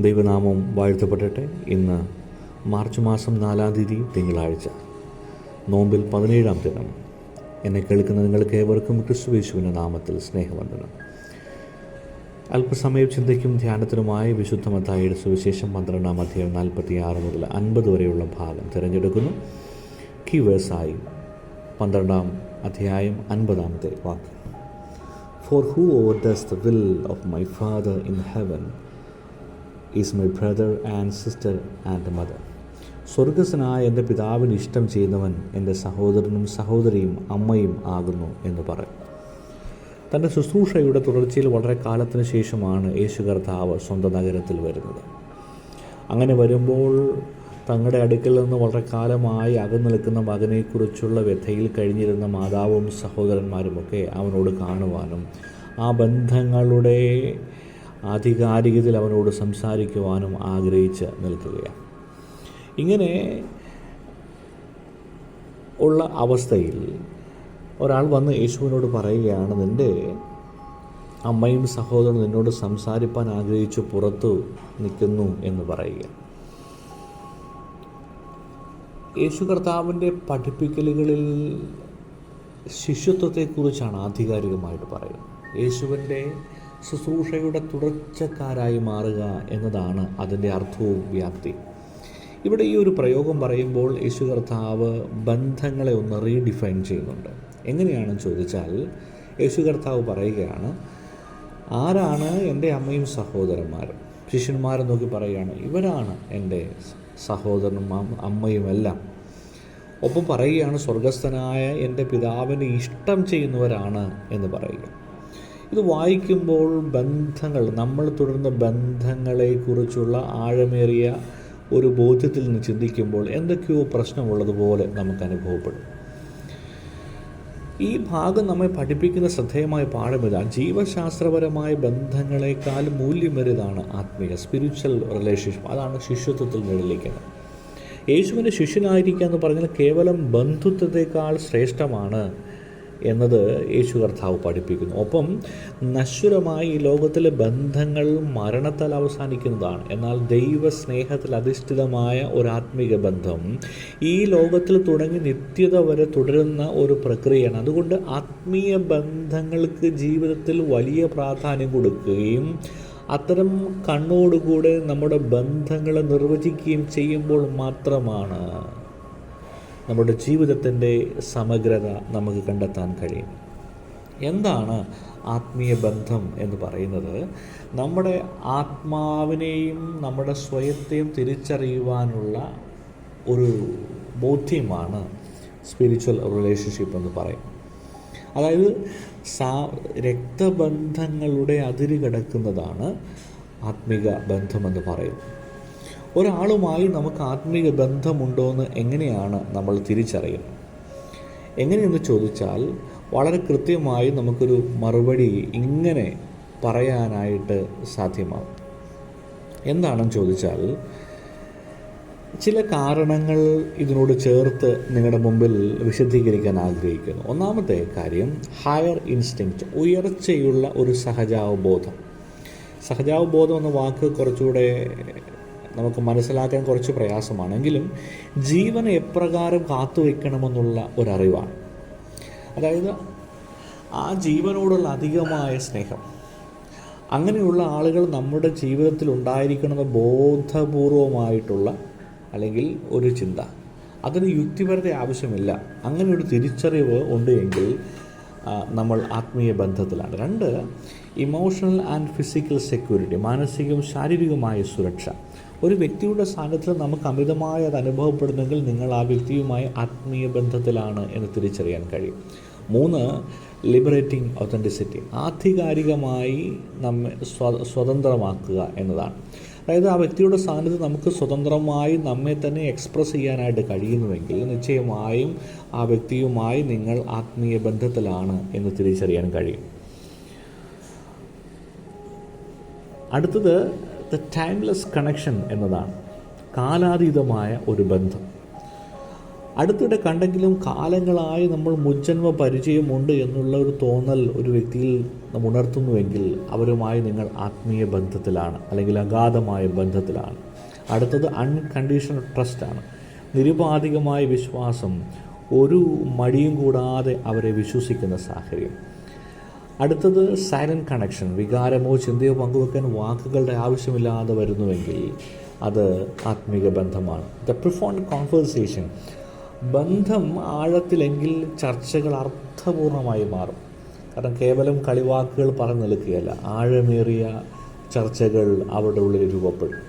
ദൈവനാമം വാഴ്ത്തപ്പെടട്ടെ. ഇന്ന് മാർച്ച് മാസം നാലാം തീയതി തിങ്കളാഴ്ച. നോമ്പിൽ പതിനേഴാം ദിനം. എന്നെ കേൾക്കുന്ന നിങ്ങൾക്ക് ഏവർക്കും ക്രിസ്തുവേശുവിന്റെ നാമത്തിൽ സ്നേഹവന്ദനം. അല്പസമയം ചിന്തയ്ക്കും ധ്യാനത്തിനുമായി വിശുദ്ധ മത്തായിയുടെ സുവിശേഷം പന്ത്രണ്ടാം അധ്യായം നാൽപ്പത്തി ആറ് മുതൽ അൻപത് വരെയുള്ള ഭാഗം തിരഞ്ഞെടുക്കുന്നു. കീവേഴ്സായി പന്ത്രണ്ടാം അധ്യായം അൻപതാമത്തെ വാക്യം for whoever does the will of my father in heaven is my brother and sister and mother സ്വർഗസ്സനായ എന്റെ പിതാവിന് ഇഷ്ടം ചെയ്യുന്നവൻ എന്റെ സഹോദരനും സഹോദരിയും അമ്മയും ആകുന്നു എന്ന് പറയും. തന്റെ ശുശ്രൂഷയുടെ തുടർച്ചയിൽ വളരെ കാലത്തിന് ശേഷമാണ് യേശു കർത്താവ് സ്വന്തം നഗരത്തിൽ വരുന്നത്. അങ്ങനെ വരുമ്പോൾ തങ്ങളുടെ അടുക്കൽ നിന്ന് വളരെ കാലമായി അകന്നു നിൽക്കുന്ന മകനെക്കുറിച്ചുള്ള വ്യഥയിൽ കഴിഞ്ഞിരുന്ന മാതാവും സഹോദരന്മാരുമൊക്കെ അവനോട് കാണുവാനും ആ ബന്ധങ്ങളുടെ ആധികാരികതയിൽ അവനോട് സംസാരിക്കുവാനും ആഗ്രഹിച്ച് നിൽക്കുകയാണ്. ഇങ്ങനെ ഉള്ള അവസ്ഥയിൽ ഒരാൾ വന്ന് യേശുവിനോട് പറയുകയാണ് നിന്റെ അമ്മയും സഹോദരനും നിന്നോട് സംസാരിപ്പാൻ ആഗ്രഹിച്ച് പുറത്തു നിൽക്കുന്നു എന്ന് പറയുക. യേശു കർത്താവിന്റെ പഠിപ്പിക്കലുകളിൽ ശിശുത്വത്തെക്കുറിച്ചാണ് ആധികാരികമായിട്ട് പറയുന്നത്. യേശുവിന്റെ ശുശ്രൂഷയുടെ തുടർച്ചക്കാരായി മാറുക എന്നതാണ് അതിന്റെ അർത്ഥവും വ്യാപ്തി. ഇവിടെ ഈ ഒരു പ്രയോഗം പറയുമ്പോൾ യേശു കർത്താവ് ബന്ധങ്ങളെ ഒന്ന് റീഡിഫൈൻ ചെയ്യുന്നുണ്ട്. എങ്ങനെയാണെന്ന് ചോദിച്ചാൽ യേശു കർത്താവ് പറയുകയാണ് ആരാണ് എന്റെ അമ്മയും സഹോദരന്മാരും? ശിഷ്യന്മാരെ നോക്കി പറയുകയാണ് ഇവരാണ് എന്റെ സഹോദരനും അമ്മയുമെല്ലാം. ഒപ്പം പറയുകയാണ് സ്വർഗസ്ഥനായ എന്റെ പിതാവിന് ഇഷ്ടം ചെയ്യുന്നവരാണ് എന്ന് പറയുക. ഇത് വായിക്കുമ്പോൾ ബന്ധങ്ങൾ നമ്മൾ തുടർന്ന ബന്ധങ്ങളെക്കുറിച്ചുള്ള ആഴമേറിയ ഒരു ബോധ്യത്തിൽ നിന്ന് ചിന്തിക്കുമ്പോൾ എന്തൊക്കെയോ പ്രശ്നമുള്ളതുപോലെ നമുക്ക് അനുഭവപ്പെടും. ഈ ഭാഗം നമ്മെ പഠിപ്പിക്കുന്ന ശ്രദ്ധേയമായ പാഠം ഇതാണ് ജീവശാസ്ത്രപരമായ ബന്ധങ്ങളെക്കാൾ മൂല്യമേറിയതാണ് ആത്മീയ സ്പിരിച്വൽ റിലേഷൻഷിപ്പ് അതാണ് ശിഷ്യത്വത്തിൽ നിഴലിക്കുന്നത് യേശുവിന്റെ ശിഷ്യനായിരിക്കുക എന്ന് പറഞ്ഞാൽ കേവലം ബന്ധുത്വത്തെക്കാൾ ശ്രേഷ്ഠമാണ്. എന്നത് യേശു കർത്താവ് പഠിപ്പിക്കുന്നു. ഒപ്പം നശ്വരമായി ലോകത്തിലെ ബന്ധങ്ങൾ മരണത്താൽ അവസാനിക്കുന്നതാണ്. എന്നാൽ ദൈവ സ്നേഹത്തിൽ അധിഷ്ഠിതമായ ഒരു ആത്മീക ബന്ധം ഈ ലോകത്തിൽ തുടങ്ങി നിത്യത വരെ തുടരുന്ന ഒരു പ്രക്രിയയാണ്. അതുകൊണ്ട് ആത്മീയ ബന്ധങ്ങൾക്ക് ജീവിതത്തിൽ വലിയ പ്രാധാന്യം കൊടുക്കുകയും അത്തരം കണ്ണോടുകൂടെ നമ്മുടെ ബന്ധങ്ങളെ നിർവചിക്കുകയും ചെയ്യുമ്പോൾ മാത്രമാണ് നമ്മുടെ ജീവിതത്തിന്റെ സമഗ്രത നമുക്ക് കണ്ടെത്താൻ കഴിയും. എന്താണ് ആത്മീയ ബന്ധം എന്ന് പറയുന്നത്? നമ്മുടെ ആത്മാവിനെയും നമ്മുടെ സ്വയത്തെയും തിരിച്ചറിയുവാനുള്ള ഒരു ബോധ്യമാണ് സ്പിരിച്വൽ റിലേഷൻഷിപ്പ് എന്ന് പറയും അതായത് സാ രക്തബന്ധങ്ങളുടെ അതിര് കിടക്കുന്നതാണ് ആത്മിക ബന്ധമെന്ന് പറയുന്നത്. ഒരാളുമായി നമുക്ക് ആത്മീയ ബന്ധമുണ്ടോ എന്ന് എങ്ങനെയാണ് നമ്മൾ തിരിച്ചറിയുന്നത്? എങ്ങനെയെന്ന് ചോദിച്ചാൽ വളരെ കൃത്യമായി നമുക്കൊരു മറുപടി ഇങ്ങനെ പറയാനായിട്ട് സാധ്യമാവും. എന്താണെന്ന് ചോദിച്ചാൽ ചില കാരണങ്ങൾ ഇതിനോട് ചേർത്ത് നിങ്ങളുടെ മുമ്പിൽ വിശദീകരിക്കാൻ ആഗ്രഹിക്കുന്നു. ഒന്നാമത്തെ കാര്യം ഹയർ ഇൻസ്റ്റിങ്ക്റ്റ് ഉയർച്ചയുള്ള ഒരു സഹജാവബോധം. സഹജാവബോധം എന്ന വാക്ക് കുറച്ചുകൂടെ നമുക്ക് മനസ്സിലാക്കാൻ കുറച്ച് പ്രയാസമാണെങ്കിലും ജീവൻ എപ്രകാരം കാത്തുവെക്കണമെന്നുള്ള ഒരറിവാണ്. അതായത് ആ ജീവനോടുള്ള അധികമായ സ്നേഹം. അങ്ങനെയുള്ള ആളുകൾ നമ്മുടെ ജീവിതത്തിൽ ഉണ്ടായിരിക്കണമെന്ന് ബോധപൂർവമായിട്ടുള്ള അല്ലെങ്കിൽ ഒരു ചിന്ത. അതിന് യുക്തിപരത ആവശ്യമില്ല. അങ്ങനെ ഒരു തിരിച്ചറിവ് ഉണ്ട് എങ്കിൽ നമ്മൾ ആത്മീയ ബന്ധത്തിലാണ്. രണ്ട് ഇമോഷണൽ ആൻഡ് ഫിസിക്കൽ സെക്യൂരിറ്റി മാനസികവും ശാരീരികവുമായ സുരക്ഷ. ഒരു വ്യക്തിയുടെ സാന്നിധ്യത്തിൽ നമുക്ക് അമിതമായി അത് അനുഭവപ്പെടുന്നെങ്കിൽ നിങ്ങൾ ആ വ്യക്തിയുമായി ആത്മീയ ബന്ധത്തിലാണ് എന്ന് തിരിച്ചറിയാൻ കഴിയും. മൂന്ന് ലിബറേറ്റിംഗ് ഒത്തന്റിസിറ്റി ആധികാരികമായി നമ്മെ സ്വ സ്വതന്ത്രമാക്കുക എന്നതാണ്. അതായത് ആ വ്യക്തിയുടെ സാന്നിധ്യം നമുക്ക് സ്വതന്ത്രമായി നമ്മെ തന്നെ എക്സ്പ്രസ് ചെയ്യാനായിട്ട് കഴിയുന്നുവെങ്കിൽ നിശ്ചയമായും ആ വ്യക്തിയുമായി നിങ്ങൾ ആത്മീയ ബന്ധത്തിലാണ് എന്ന് തിരിച്ചറിയാൻ കഴിയും. അടുത്തത് ദ ടൈംലെസ് കണക്ഷൻ എന്നതാണ് കാലാതീതമായ ഒരു ബന്ധം. അടുത്തിടെ കണ്ടെങ്കിലും കാലങ്ങളായി നമ്മൾ മുജ്ജന്മ പരിചയമുണ്ട് എന്നുള്ള ഒരു തോന്നൽ ഒരു വ്യക്തിയിൽ നാം ഉണർത്തുന്നുവെങ്കിൽ അവരുമായി നിങ്ങൾ ആത്മീയ ബന്ധത്തിലാണ് അല്ലെങ്കിൽ അഗാധമായ ബന്ധത്തിലാണ്. അടുത്തത് അൺകണ്ടീഷണൽ ട്രസ്റ്റാണ് നിരുപാധികമായ വിശ്വാസം ഒരു മടിയും കൂടാതെ അവരെ വിശ്വസിക്കുന്ന സാഹചര്യം. അടുത്തത് സൈലന്റ് കണക്ഷൻ വികാരമോ ചിന്തയോ പങ്കുവെക്കാൻ വാക്കുകളുടെ ആവശ്യമില്ലാതെ വരുന്നുവെങ്കിൽ അത് ആത്മീക ബന്ധമാണ്. ദ പ്രിഫോണ്ട് കോൺവേഴ്സേഷൻ ബന്ധം ആഴത്തിലെങ്കിൽ ചർച്ചകൾ അർത്ഥപൂർണമായി മാറും. കാരണം കേവലം കളിവാക്കുകൾ പറഞ്ഞു നിൽക്കുകയല്ല ആഴമേറിയ ചർച്ചകൾ അവരുടെ ഉള്ളിൽ രൂപപ്പെടും.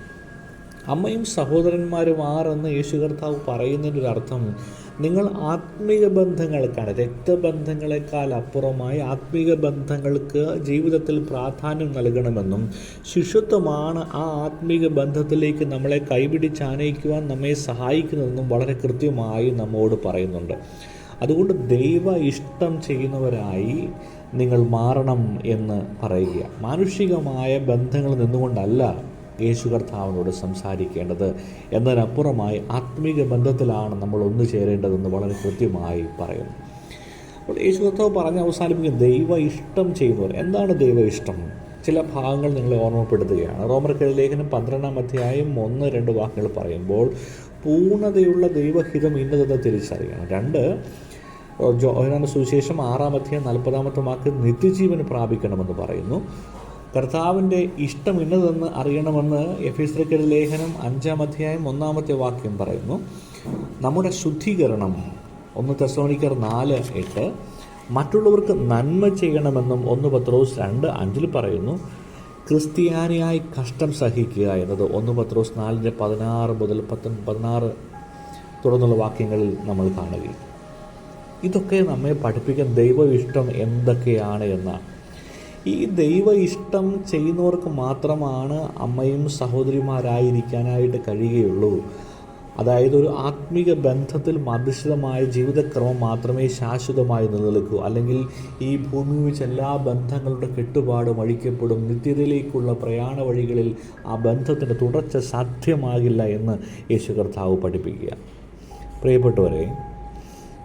അമ്മയും സഹോദരന്മാരും ആറെന്ന് യേശു കർത്താവ് പറയുന്നതിന്റെ ഒരു അർത്ഥം നിങ്ങൾ ആത്മീക ബന്ധങ്ങൾക്കാണ്. രക്തബന്ധങ്ങളെക്കാൾ അപ്പുറമായി ആത്മീക ബന്ധങ്ങൾക്ക് ജീവിതത്തിൽ പ്രാധാന്യം നൽകണമെന്നും ശിശുത്വമാണ് ആ ആത്മീക ബന്ധത്തിലേക്ക് നമ്മളെ കൈപിടിച്ചാനയിക്കുവാൻ നമ്മെ സഹായിക്കുന്നതെന്നും വളരെ കൃത്യമായി നമ്മോട് പറയുന്നുണ്ട്. അതുകൊണ്ട് ദൈവ ഇഷ്ടം ചെയ്യുന്നവരായി നിങ്ങൾ മാറണം എന്ന് പറയുക. മാനുഷികമായ ബന്ധങ്ങൾ നിന്നുകൊണ്ടല്ല യേശു കർത്താവിനോട് സംസാരിക്കേണ്ടത് എന്നതിനപ്പുറമായി ആത്മീക ബന്ധത്തിലാണ് നമ്മൾ ഒന്നു ചേരേണ്ടതെന്ന് വളരെ കൃത്യമായി പറയുന്നു. അപ്പോൾ യേശു കർത്താവ് പറഞ്ഞ് അവസാനിപ്പിക്കും ദൈവ ഇഷ്ടം ചെയ്യുന്നവർ എന്താണ് ദൈവ ഇഷ്ടം? ചില ഭാഗങ്ങൾ നിങ്ങളെ ഓർമ്മപ്പെടുത്തുകയാണ്. റോമർ ലേഖനം പന്ത്രണ്ടാം അധ്യായം ഒന്ന് രണ്ട് വാക്കുകൾ പറയുമ്പോൾ പൂർണതയുള്ള ദൈവഹിതം ഇന്നതെന്ന് തിരിച്ചറിയണം. രണ്ട് ജോഹനാന സുവിശേഷം ആറാം അധ്യായം നാൽപ്പതാമത്തെ വാക്ക് നിത്യജീവൻ പ്രാപിക്കണമെന്ന് പറയുന്നു. കർത്താവിന്റെ ഇഷ്ടം ഇന്നതെന്ന് അറിയണമെന്ന് എഫീസ്രക്കൽ ലേഖനം അഞ്ചാം അധ്യായം ഒന്നാമത്തെ വാക്യം പറയുന്നു. നമ്മുടെ ശുദ്ധീകരണം ഒന്ന് തെസോണിക്കർ നാല് എട്ട് മറ്റുള്ളവർക്ക് നന്മ ചെയ്യണമെന്നും ഒന്ന് പത്രോസ് രണ്ട് അഞ്ചിൽ പറയുന്നു. ക്രിസ്ത്യാനിയായി കഷ്ടം സഹിക്കുക എന്നത് ഒന്ന് പത്രോസ് നാലിന്റെ പതിനാറ് മുതൽ പത്ത് പതിനാറ് തുടർന്നുള്ള വാക്യങ്ങളിൽ നമ്മൾ കാണുകയും. ഇതൊക്കെ നമ്മെ പഠിപ്പിക്കാൻ ദൈവ ഇഷ്ടം എന്തൊക്കെയാണ് എന്നാണ് ഈ ദൈവ ഇഷ്ടം ചെയ്യുന്നവർക്ക് മാത്രമാണ് അമ്മയും സഹോദരിമാരായിരിക്കാനായിട്ട് കഴിയുകയുള്ളൂ. അതായത് ഒരു ആത്മീക ബന്ധത്തിൽ മധിഷ്ഠിതമായ ജീവിതക്രമം മാത്രമേ ശാശ്വതമായി നിലനിൽക്കൂ. അല്ലെങ്കിൽ ഈ ഭൂമി വെച്ച് എല്ലാ ബന്ധങ്ങളുടെ കെട്ടുപാടും അഴിക്കപ്പെടും. നിത്യതയിലേക്കുള്ള പ്രയാണ വഴികളിൽ ആ ബന്ധത്തിന്റെ തുടർച്ച സാധ്യമാകില്ല എന്ന് യേശു കർത്താവ് പഠിപ്പിക്കുക. പ്രിയപ്പെട്ടവരെ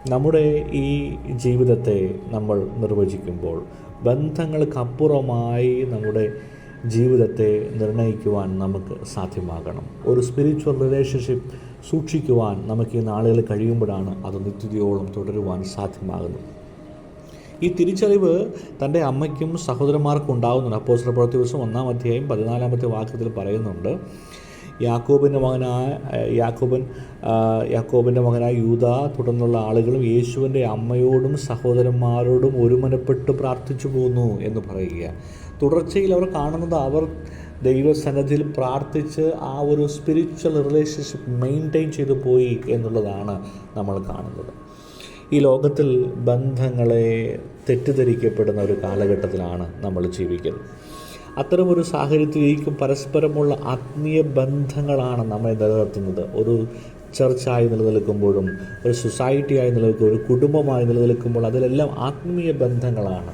നമ്മുടെ ഈ ജീവിതത്തെ നമ്മൾ നിർവചിക്കുമ്പോൾ ബന്ധങ്ങൾക്കപ്പുറമായി നമ്മുടെ ജീവിതത്തെ നിർണയിക്കുവാൻ നമുക്ക് സാധ്യമാകണം. ഒരു സ്പിരിച്വൽ റിലേഷൻഷിപ്പ് സൂക്ഷിക്കുവാൻ നമുക്ക് ഈ നാളുകൾ കഴിയുമ്പോഴാണ് അത് നിത്യതയോളം തുടരുവാൻ സാധ്യമാകുന്നത്. ഈ തിരിച്ചറിവ് തന്റെ അമ്മയ്ക്കും സഹോദരന്മാർക്കും ഉണ്ടാകുന്നുണ്ട്. അപ്പോസ്റ്റർ പ്രവർത്തി ദിവസം ഒന്നാം അധ്യായം പതിനാലാമത്തെ വാക്യത്തിൽ പറയുന്നുണ്ട് യാക്കോബിന്റെ മകനായ യാക്കോബൻ യാക്കോബിന്റെ മകനായ യൂത തുടർന്നുള്ള ആളുകളും യേശുവിന്റെ അമ്മയോടും സഹോദരന്മാരോടും ഒരുമനപ്പെട്ട് പ്രാർത്ഥിച്ചു പോന്നു എന്ന് പറയുക. തുടർച്ചയിൽ അവർ കാണുന്നത് അവർ ദൈവസന്നദ്ധിയിൽ പ്രാർത്ഥിച്ച് ആ ഒരു സ്പിരിച്വൽ റിലേഷൻഷിപ്പ് മെയിന്റെയിൻ ചെയ്തു പോയി എന്നുള്ളതാണ് നമ്മൾ കാണുന്നത്. ഈ ലോകത്തിൽ ബന്ധങ്ങളെ തെറ്റിദ്ധരിക്കപ്പെടുന്ന ഒരു കാലഘട്ടത്തിലാണ് നമ്മൾ ജീവിക്കുന്നത്. അത്തരമൊരു സാഹചര്യത്തിലേക്കും പരസ്പരമുള്ള ആത്മീയ ബന്ധങ്ങളാണ് നമ്മെ നിലനിർത്തുന്നത്. ഒരു ചർച്ചായി നിലനിൽക്കുമ്പോഴും ഒരു സൊസൈറ്റിയായി നിലനിൽക്കുമ്പോൾ ഒരു കുടുംബമായി നിലനിൽക്കുമ്പോൾ അതിലെല്ലാം ആത്മീയ ബന്ധങ്ങളാണ്.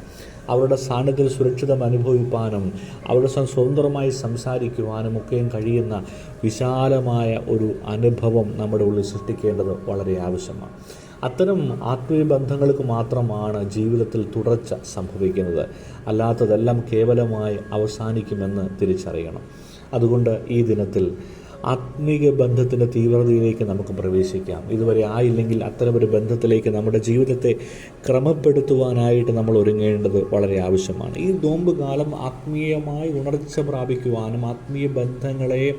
അവരുടെ സാന്നിധ്യം സുരക്ഷിതം അനുഭവിപ്പാനും അവരുടെ സ്വതന്ത്രമായി സംസാരിക്കുവാനും ഒക്കെയും കഴിയുന്ന വിശാലമായ ഒരു അനുഭവം നമ്മുടെ ഉള്ളിൽ സൃഷ്ടിക്കേണ്ടത് വളരെ ആവശ്യമാണ്. അത്തരം ആത്മീയ ബന്ധങ്ങൾക്ക് മാത്രമാണ് ജീവിതത്തിൽ തുടർച്ച സംഭവിക്കുന്നത്. അല്ലാത്തതെല്ലാം കേവലമായി അവസാനിക്കുമെന്ന് തിരിച്ചറിയണം. അതുകൊണ്ട് ഈ ദിനത്തിൽ ആത്മീക ബന്ധത്തിന്റെ തീവ്രതയിലേക്ക് നമുക്ക് പ്രവേശിക്കാം. ഇതുവരെ ആയില്ലെങ്കിൽ അത്തരമൊരു ബന്ധത്തിലേക്ക് നമ്മുടെ ജീവിതത്തെ ക്രമപ്പെടുത്തുവാനായിട്ട് നമ്മൾ ഒരുങ്ങേണ്ടത് വളരെ ആവശ്യമാണ്. ഈ നോമ്പ് കാലം ആത്മീയമായി ഉണർച്ച പ്രാപിക്കുവാനും ആത്മീയ ബന്ധങ്ങളെ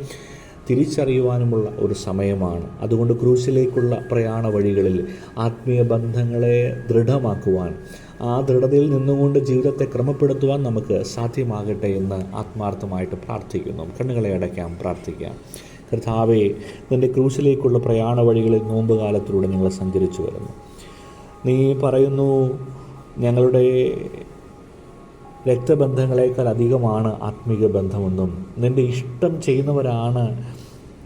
തിരിച്ചറിയുവാനുമുള്ള ഒരു സമയമാണ്. അതുകൊണ്ട് ക്രൂശിലേക്കുള്ള പ്രയാണ വഴികളിൽ ആത്മീയ ബന്ധങ്ങളെ ദൃഢമാക്കുവാൻ ആ ദൃഢതയിൽ നിന്നുകൊണ്ട് ജീവിതത്തെ ക്രമപ്പെടുത്തുവാൻ നമുക്ക് സാധ്യമാകട്ടെ എന്ന് ആത്മാർത്ഥമായിട്ട് പ്രാർത്ഥിക്കുന്നു. കണ്ണുകളെ അടയ്ക്കാം പ്രാർത്ഥിക്കാം. കർത്താവെ നിന്റെ ക്രൂശിലേക്കുള്ള പ്രയാണ വഴികളിൽ നോമ്പ് കാലത്തിലൂടെ ഞങ്ങൾ സഞ്ചരിച്ചു വരുന്നു. നീ പറയുന്നു ഞങ്ങളുടെ രക്തബന്ധങ്ങളെക്കാൾ അധികമാണ് ആത്മീക ബന്ധമെന്നും നിന്റെ ഇഷ്ടം ചെയ്യുന്നവരാണ്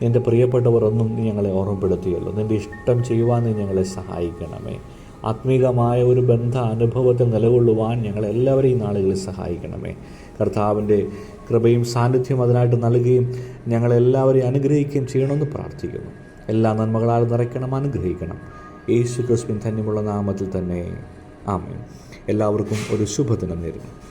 നിന്റെ പ്രിയപ്പെട്ടവർ ഒന്നും നീ ഞങ്ങളെ ഓർമ്മപ്പെടുത്തിയല്ലോ. നിന്റെ ഇഷ്ടം ചെയ്യുവാൻ നീ ഞങ്ങളെ സഹായിക്കണമേ. ആത്മീകമായ ഒരു ബന്ധ അനുഭവത്തിൽ നിലകൊള്ളുവാൻ ഞങ്ങളെല്ലാവരെയും നാളുകളിൽ സഹായിക്കണമേ. കർത്താവിന്റെ കൃപയും സാന്നിധ്യം അതിനായിട്ട് നൽകുകയും ഞങ്ങളെല്ലാവരെയും അനുഗ്രഹിക്കുകയും ചെയ്യണമെന്ന് പ്രാർത്ഥിക്കുന്നു. എല്ലാ നന്മകളാൽ നിറയ്ക്കണം അനുഗ്രഹിക്കണം. യേശു ക്രിസ്തുവിൻ ധന്യമുള്ള നാമത്തിൽ തന്നെ. ആമേ എല്ലാവർക്കും ഒരു ശുഭദിനം നേരുന്നു.